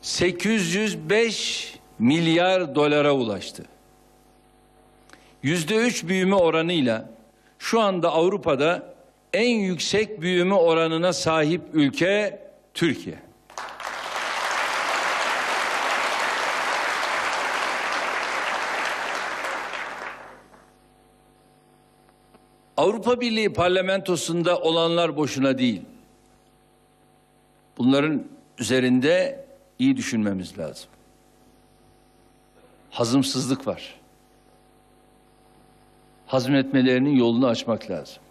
805 milyar dolara ulaştı. Yüzde üç büyüme oranıyla şu anda Avrupa'da en yüksek büyüme oranına sahip ülke Türkiye. Avrupa Birliği parlamentosunda olanlar boşuna değil. Bunların üzerinde iyi düşünmemiz lazım. Hazımsızlık var. Hazmetmelerinin yolunu açmak lazım.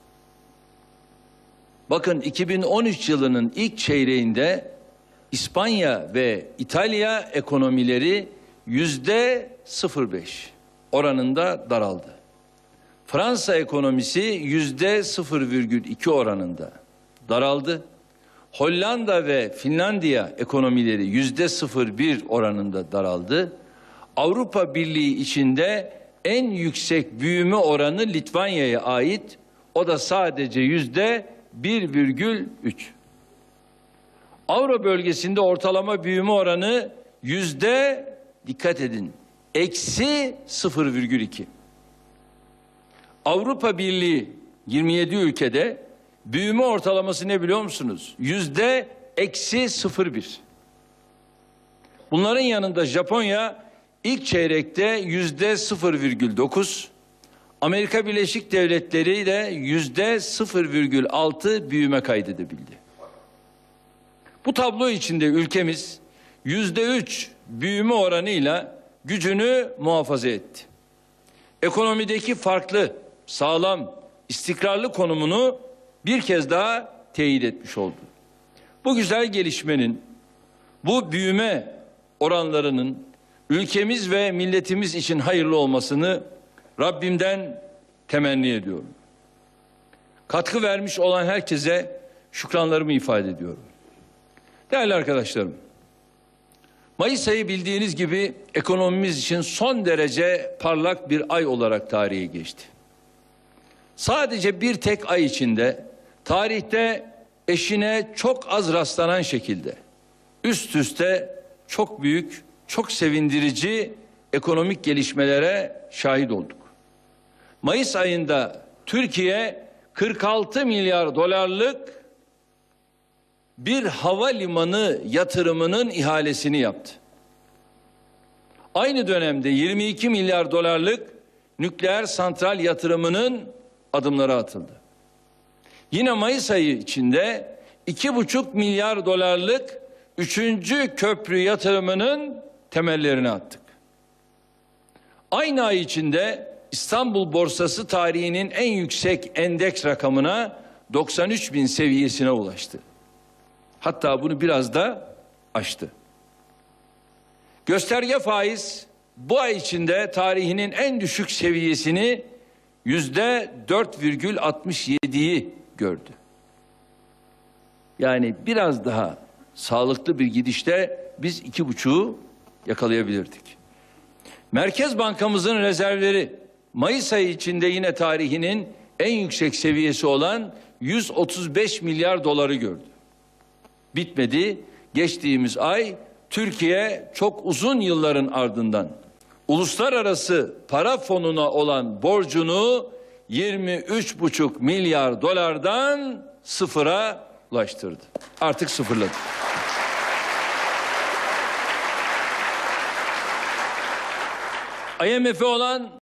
Bakın 2013 yılının ilk çeyreğinde İspanya ve İtalya ekonomileri yüzde 0,5 oranında daraldı. Fransa ekonomisi yüzde 0,2 oranında daraldı. Hollanda ve Finlandiya ekonomileri yüzde 0,1 oranında daraldı. Avrupa Birliği içinde en yüksek büyüme oranı Litvanya'ya ait. O da sadece yüzde 1,3. Avro bölgesinde ortalama büyüme oranı yüzde dikkat edin eksi 0,2. Avrupa Birliği 27 ülkede büyüme ortalaması ne biliyor musunuz? Yüzde eksi 0,1. Bunların yanında Japonya ilk çeyrekte yüzde 0,9, Amerika Birleşik Devletleri de yüzde 0,6 büyüme kaydedebildi. Bu tablo içinde ülkemiz yüzde 3 büyüme oranıyla gücünü muhafaza etti. Ekonomideki farklı, sağlam, istikrarlı konumunu bir kez daha teyit etmiş oldu. Bu güzel gelişmenin, bu büyüme oranlarının ülkemiz ve milletimiz için hayırlı olmasını Rabbimden temenni ediyorum. Katkı vermiş olan herkese şükranlarımı ifade ediyorum. Değerli arkadaşlarım, Mayıs ayı bildiğiniz gibi ekonomimiz için son derece parlak bir ay olarak tarihe geçti. Sadece bir tek ay içinde tarihte eşine çok az rastlanan şekilde üst üste çok büyük, çok sevindirici ekonomik gelişmelere şahit olduk. Mayıs ayında Türkiye 46 milyar dolarlık bir havalimanı yatırımının ihalesini yaptı. Aynı dönemde 22 milyar dolarlık nükleer santral yatırımının adımları atıldı. Yine Mayıs ayı içinde 2,5 milyar dolarlık üçüncü köprü yatırımının temellerini attık. Aynı ay içinde İstanbul borsası tarihinin en yüksek endeks rakamına 93 bin seviyesine ulaştı. Hatta bunu biraz da aştı. Gösterge faiz bu ay içinde tarihinin en düşük seviyesini yüzde 4,67'yi gördü. Yani biraz daha sağlıklı bir gidişte biz iki buçuğu yakalayabilirdik. Merkez Bankamızın rezervleri Mayıs ayı içinde yine tarihinin en yüksek seviyesi olan 135 milyar doları gördü. Bitmedi. Geçtiğimiz ay Türkiye çok uzun yılların ardından uluslararası para fonuna olan borcunu 23,5 milyar dolardan sıfıra ulaştırdı. Artık sıfırladı. IMF'e olan